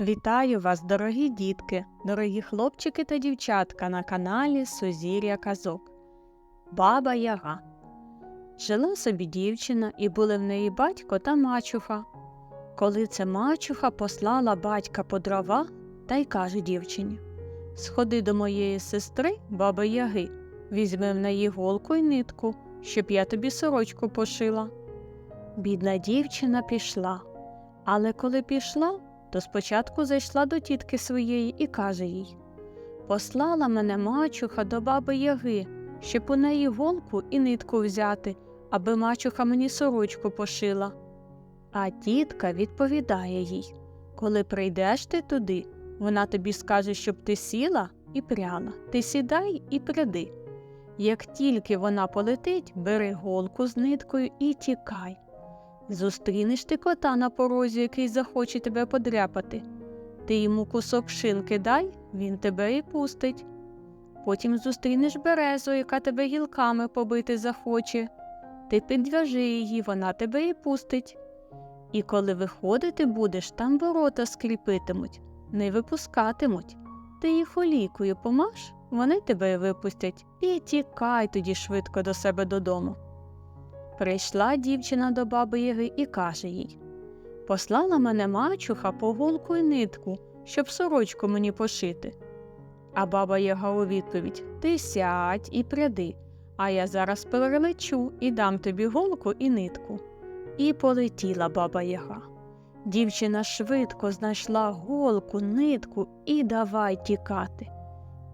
Вітаю вас, дорогі дітки, дорогі хлопчики та дівчатка на каналі Сузір'я Казок. Баба Яга. Жила собі дівчина, і були в неї батько та мачуха. Коли це мачуха послала батька по дрова та й каже дівчині Сходи до моєї сестри, баби Яги, візьми в неї голку й нитку, щоб я тобі сорочку пошила. Бідна дівчина пішла, але коли пішла, то спочатку зайшла до тітки своєї і каже їй Послала мене мачуха до баби Яги, щоб у неї голку і нитку взяти, аби мачуха мені сорочку пошила. А тітка відповідає їй Коли прийдеш ти туди, вона тобі скаже, щоб ти сіла і пряла, ти сідай і пряди. Як тільки вона полетить, бери голку з ниткою і тікай. Зустрінеш ти кота на порозі, який захоче тебе подряпати. Ти йому кусок шинки дай, він тебе і пустить. Потім зустрінеш березу, яка тебе гілками побити захоче. Ти підв'яжи її, вона тебе і пустить. І коли виходити будеш, там ворота скріпитимуть, не випускатимуть. Ти їх олійкою помаш, вони тебе і випустять, і тікай тоді швидко до себе додому. Прийшла дівчина до баби Яги і каже їй Послала мене мачуха по голку й нитку, щоб сорочку мені пошити. А баба Яга у відповідь Ти сядь і пряди, а я зараз перелечу і дам тобі голку і нитку. І полетіла баба Яга. Дівчина швидко знайшла голку, нитку і давай тікати.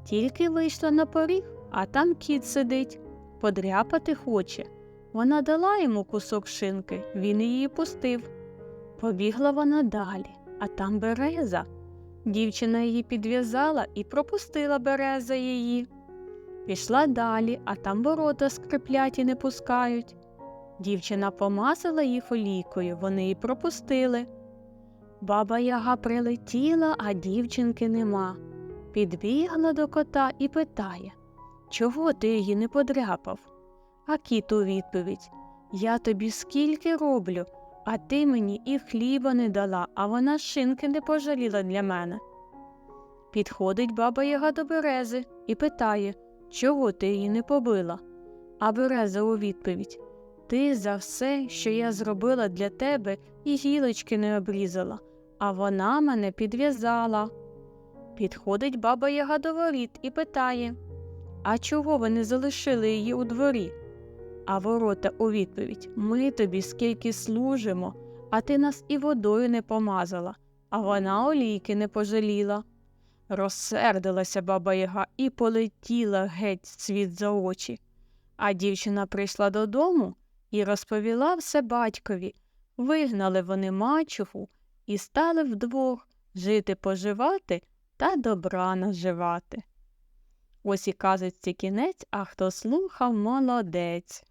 Тільки вийшла на поріг, а там кіт сидить, подряпати хоче. Вона дала йому кусок шинки, він її пустив. Побігла вона далі, а там береза. Дівчина її підв'язала і пропустила береза її. Пішла далі, а там ворота скрипляті не пускають. Дівчина помазала їх олійкою, вони її пропустили. Баба Яга прилетіла, а дівчинки нема. Підбігла до кота і питає Чого ти її не подряпав? А кіт у відповідь Я тобі скільки роблю, а ти мені і хліба не дала, а вона шинки не пожаліла для мене. Підходить баба Яга до берези і питає, чого ти її не побила. А береза у відповідь Ти за все, що я зробила для тебе, і гілочки не обрізала, а вона мене підв'язала. Підходить баба Яга до воріт і питає А чого ви не залишили її у дворі? А ворота у відповідь Ми тобі скільки служимо, а ти нас і водою не помазала, а вона олійки не пожаліла. Розсердилася баба Яга і полетіла геть світ за очі. А дівчина прийшла додому і розповіла все батькові. Вигнали вони мачуху і стали вдвох жити поживати та добра наживати. Ось і казочці кінець, а хто слухав молодець.